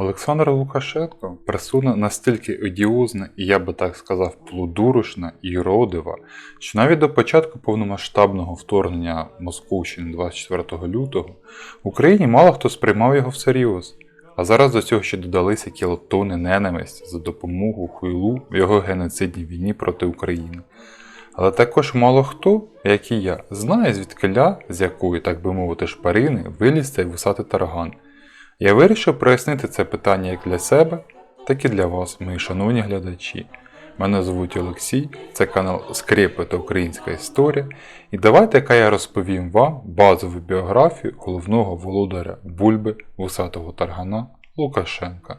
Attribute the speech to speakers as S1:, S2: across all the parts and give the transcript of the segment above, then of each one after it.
S1: Олександр Лукашенко персона настільки одіозна і я би так сказав плодурушна і юродива, що навіть до початку повномасштабного вторгнення Московщини 24 лютого в Україні мало хто сприймав його всерйоз. А зараз до цього ще додалися кілотони ненависті за допомогу хуйлу в його геноцидній війні проти України. Але також мало хто, як і я, знає звідкиля, з якої, так би мовити, шпарини виліз цей вусатий тарган. Я вирішив прояснити це питання як для себе, так і для вас, мої шановні глядачі. Мене звуть Олексій, це канал Скрепи та Українська історія. І давайте яка я розповім вам базову біографію головного володаря Бульби вусатого таргана Лукашенка.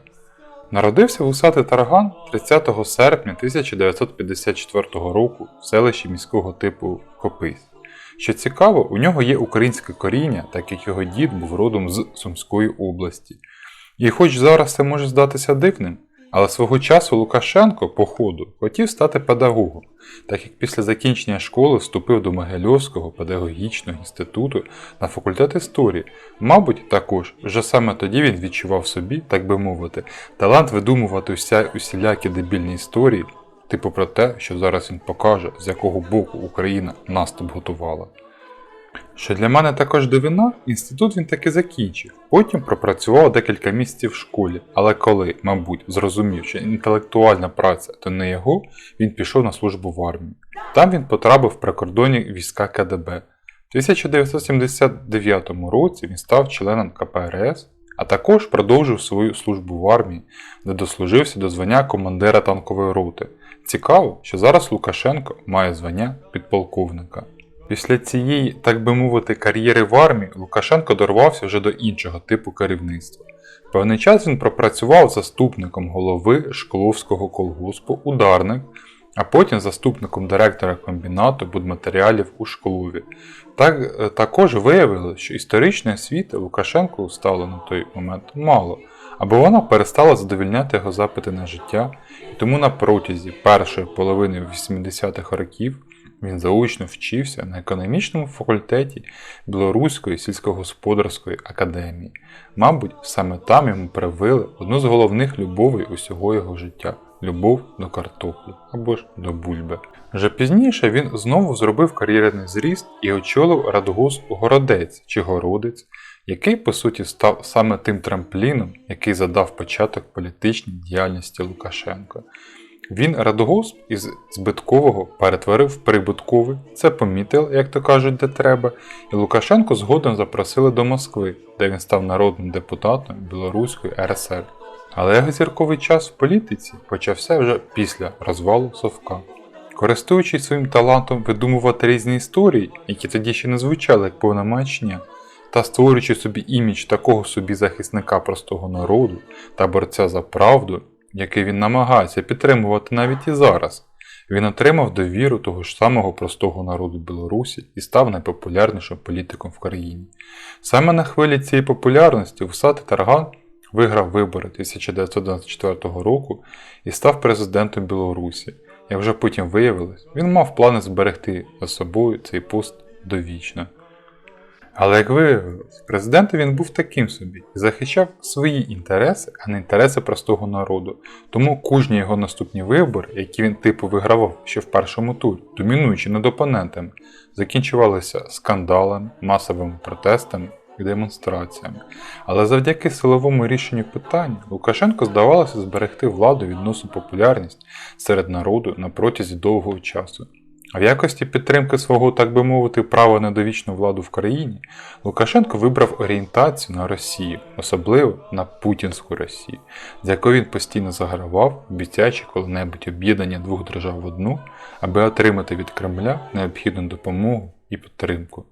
S1: Народився вусатий тарган 30 серпня 1954 року в селищі міського типу Копись. Що цікаво, у нього є українське коріння, так як його дід був родом з Сумської області. І хоч зараз це може здатися дивним, але свого часу Лукашенко, по ходу, хотів стати педагогом, так як після закінчення школи вступив до Могильовського педагогічного інституту на факультет історії. Мабуть, також вже саме тоді він відчував собі, так би мовити, талант видумувати уся, усілякі дебільні історії, типу про те, що зараз він покаже, з якого боку Україна наступ готувала. Що для мене також дивина, інститут він таки закінчив. Потім пропрацював декілька місяців в школі, але коли, мабуть, зрозумів, що інтелектуальна праця то не його, він пішов на службу в армію. Там він потрапив в прикордонні війська КДБ. В 1979 році він став членом КПРС, а також продовжив свою службу в армії, де дослужився до звання командира танкової роти. Цікаво, що зараз Лукашенко має звання підполковника. Після цієї, так би мовити, кар'єри в армії Лукашенко дорвався вже до іншого типу керівництва. Певний час він пропрацював заступником голови Шкловського колгоспу Ударник, а потім заступником директора комбінату будматеріалів у Шклові. Так, е, також виявилося, що історичної освіти Лукашенку стало на той момент мало, або вона перестала задовільняти його запити на життя, і тому на протязі першої половини 80-х років він заочно вчився на економічному факультеті Білоруської сільськогосподарської академії. Мабуть, саме там йому привили одну з головних любовей усього його життя любов до картоплі або ж до бульби. Вже пізніше він знову зробив кар'єрний зріст і очолив радгосп Городець чи Городець, який по суті став саме тим трампліном, який задав початок політичній діяльності Лукашенка. Він радгосп із збиткового перетворив в прибутковий, це помітили, як то кажуть, де треба, і Лукашенко згодом запросили до Москви, де він став народним депутатом Білоруської РСР. Але його зірковий час в політиці почався вже після розвалу Совка. Користуючись своїм талантом видумувати різні історії, які тоді ще не звучали як повна маячня, та створюючи собі імідж такого собі захисника простого народу та борця за правду, який він намагається підтримувати навіть і зараз, він отримав довіру того ж самого простого народу Білорусі і став найпопулярнішим політиком в країні. Саме на хвилі цієї популярності Усатий Тарган виграв вибори 1994 року і став президентом Білорусі. Як вже потім виявилось, він мав плани зберегти за собою цей пост довічно. Але як виявилось, президентом він був таким собі захищав свої інтереси, а не інтереси простого народу. Тому кожні його наступні вибори, які він типу вигравав ще в першому турі, домінуючи над опонентами, закінчувалися скандалами, масовими протестами і демонстраціями. Але завдяки силовому рішенню питання Лукашенко здавалося зберегти владу відносну популярність серед народу на протязі довгого часу. В якості підтримки свого, так би мовити, права на довічну владу в країні, Лукашенко вибрав орієнтацію на Росію, особливо на Путінську Росію, з якою він постійно загравав, обіцяючи коли-небудь об'єднання двох держав в одну, аби отримати від Кремля необхідну допомогу і підтримку.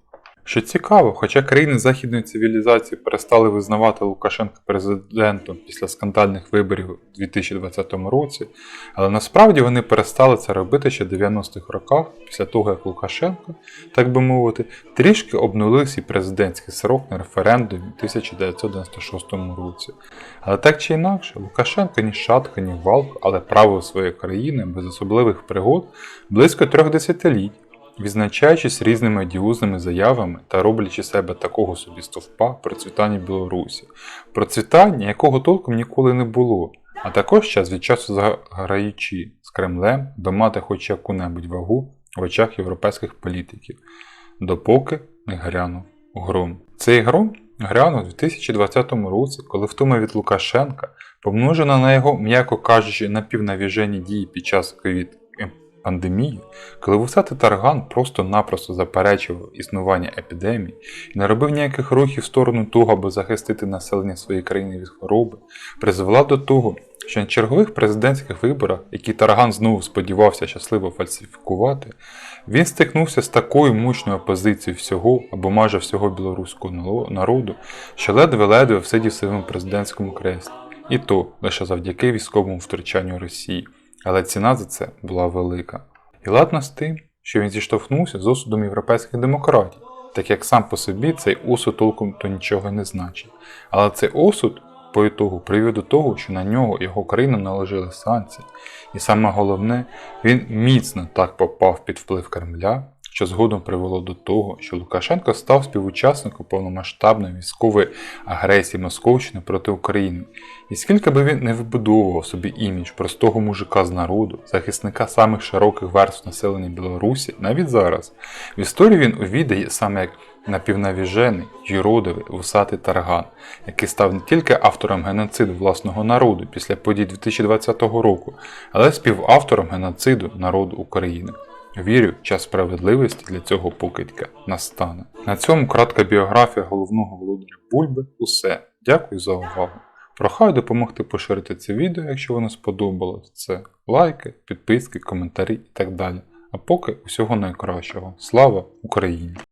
S1: Що цікаво, хоча країни західної цивілізації перестали визнавати Лукашенка президентом після скандальних виборів у 2020 році, але насправді вони перестали це робити ще в 90-х роках, після того як Лукашенко, так би мовити, трішки обнулив свій президентський срок на референдумі у 1996 році. Але так чи інакше, Лукашенко ні шатка, ні валка, але правив своєї країни без особливих пригод близько трьох десятиліть. Відзначаючись різними одіозними заявами та роблячи себе такого собі стовпа процвітання Білорусі, процвітання, якого толком ніколи не було, а також час від часу заграючи з Кремлем, аби мати хоч яку-небудь вагу в очах європейських політиків, допоки не грянув гром. Цей гром грянув у 2020 році, коли втома від Лукашенка, помножена на його, м'яко кажучи, напівнавіжені дії під час ковід пандемії, коли вусатий Тарган просто-напросто заперечував існування епідемії і не робив ніяких рухів в сторону того, аби захистити населення своєї країни від хвороби, призвела до того, що на чергових президентських виборах, які Тарган знову сподівався щасливо фальсифікувати, він стикнувся з такою мощною опозицією всього або майже всього білоруського народу, що ледве-ледве всидів в своєму президентському креслі. І то лише завдяки військовому втручанню Росії. Але ціна за це була велика. І ладно з тим, що він зіштовхнувся з осудом європейських демократій, так як сам по собі цей осуд толком то нічого не значить. Але цей осуд по ітогу привів до того, що на нього його країну наложили санкції. І саме головне, він міцно так попав під вплив Кремля, що згодом привело до того, що Лукашенко став співучасником повномасштабної військової агресії Московщини проти України. І скільки би він не вибудовував собі імідж простого мужика з народу, захисника самих широких верств населення Білорусі, навіть зараз, в історію він увійде саме як напівнавіжений, юродивий, вусатий тарган, який став не тільки автором геноциду власного народу після подій 2020 року, але й співавтором геноциду народу України. Вірю, час справедливості для цього покидька настане. На цьому кратка біографія головного володаря Бульби. Усе. Дякую за увагу. Прохаю допомогти поширити це відео, якщо воно сподобалось. Це лайки, підписки, коментарі і так далі. А поки усього найкращого. Слава Україні!